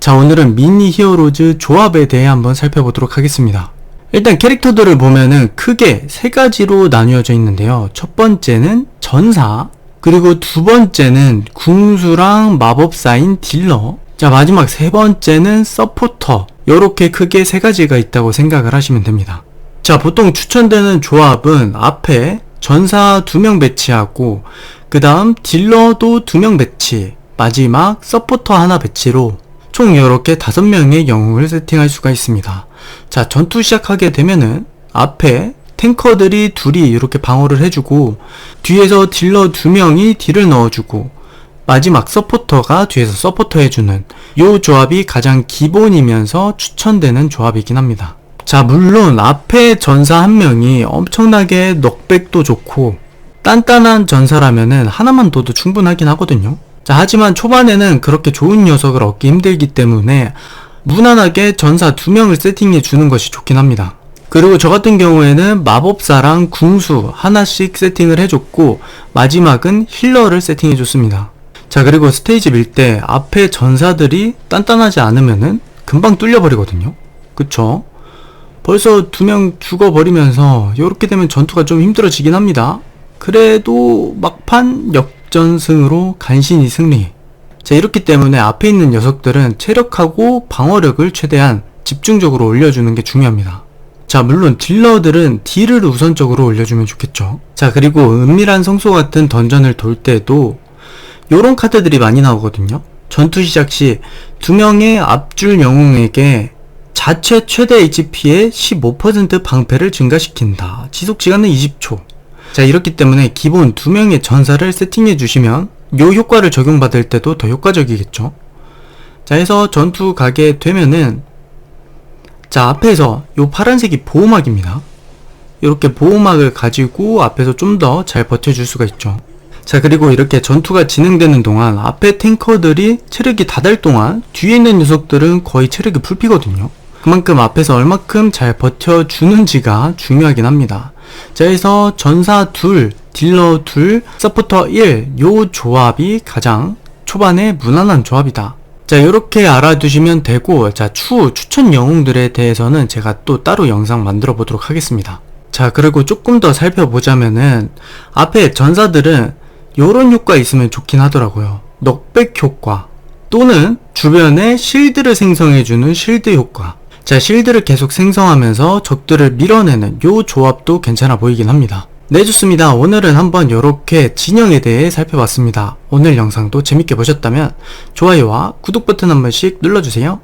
자, 오늘은 미니 히어로즈 조합에 대해 한번 살펴보도록 하겠습니다. 일단 캐릭터들을 보면은 크게 세 가지로 나뉘어져 있는데요. 첫 번째는 전사, 그리고 두 번째는 궁수랑 마법사인 딜러, 자, 마지막 세 번째는 서포터. 요렇게 크게 세 가지가 있다고 생각을 하시면 됩니다. 자, 보통 추천되는 조합은 앞에 전사 두 명 배치하고, 그 다음 딜러도 두 명 배치, 마지막 서포터 하나 배치로 총 이렇게 다섯 명의 영웅을 세팅할 수가 있습니다. 자, 전투 시작하게 되면은 앞에 탱커들이 둘이 이렇게 방어를 해주고 뒤에서 딜러 두 명이 딜을 넣어주고 마지막 서포터가 뒤에서 서포터 해주는 요 조합이 가장 기본이면서 추천되는 조합이긴 합니다. 자, 물론 앞에 전사 한 명이 엄청나게 넉백도 좋고 단단한 전사라면은 하나만 둬도 충분하긴 하거든요. 자, 하지만 초반에는 그렇게 좋은 녀석을 얻기 힘들기 때문에 무난하게 전사 두 명을 세팅해 주는 것이 좋긴 합니다. 그리고 저 같은 경우에는 마법사랑 궁수 하나씩 세팅을 해줬고 마지막은 힐러를 세팅해 줬습니다. 자 그리고 스테이지 밀 때 앞에 전사들이 단단하지 않으면은 금방 뚫려버리거든요. 그쵸? 벌써 두 명 죽어버리면서 이렇게 되면 전투가 좀 힘들어지긴 합니다. 그래도 막판 역 전승으로 간신히 승리. 자 이렇기 때문에 앞에 있는 녀석들은 체력하고 방어력을 최대한 집중적으로 올려주는 게 중요합니다. 자, 물론 딜러들은 딜을 우선적으로 올려주면 좋겠죠. 자, 그리고 은밀한 성소 같은 던전을 돌 때도 요런 카드들이 많이 나오거든요. 전투 시작 시 두 명의 앞줄 영웅에게 자체 최대 HP의 15% 방패를 증가시킨다. 지속 시간은 20초. 자, 이렇기 때문에 기본 두 명의 전사를 세팅해 주시면 요 효과를 적용받을 때도 더 효과적이겠죠. 자, 해서 전투 가게 되면은 자, 앞에서 요 파란색이 보호막입니다. 이렇게 보호막을 가지고 앞에서 좀 더 잘 버텨줄 수가 있죠. 자, 그리고 이렇게 전투가 진행되는 동안 앞에 탱커들이 체력이 다 달 동안 뒤에 있는 녀석들은 거의 체력이 풀피거든요. 그만큼 앞에서 얼마큼 잘 버텨주는지가 중요하긴 합니다. 자, 그래서 전사 둘, 딜러 둘, 서포터 1, 요 조합이 가장 초반에 무난한 조합이다. 자, 이렇게 알아두시면 되고, 자, 추후 추천 영웅들에 대해서는 제가 또 따로 영상 만들어 보도록 하겠습니다. 자, 그리고 조금 더 살펴보자면은, 앞에 전사들은 요런 효과 있으면 좋긴 하더라고요. 넉백 효과, 또는 주변에 실드를 생성해주는 실드 효과. 자, 실드를 계속 생성하면서 적들을 밀어내는 요 조합도 괜찮아 보이긴 합니다. 네, 좋습니다. 오늘은 한번 이렇게 진영에 대해 살펴봤습니다. 오늘 영상도 재밌게 보셨다면 좋아요와 구독 버튼 한 번씩 눌러주세요.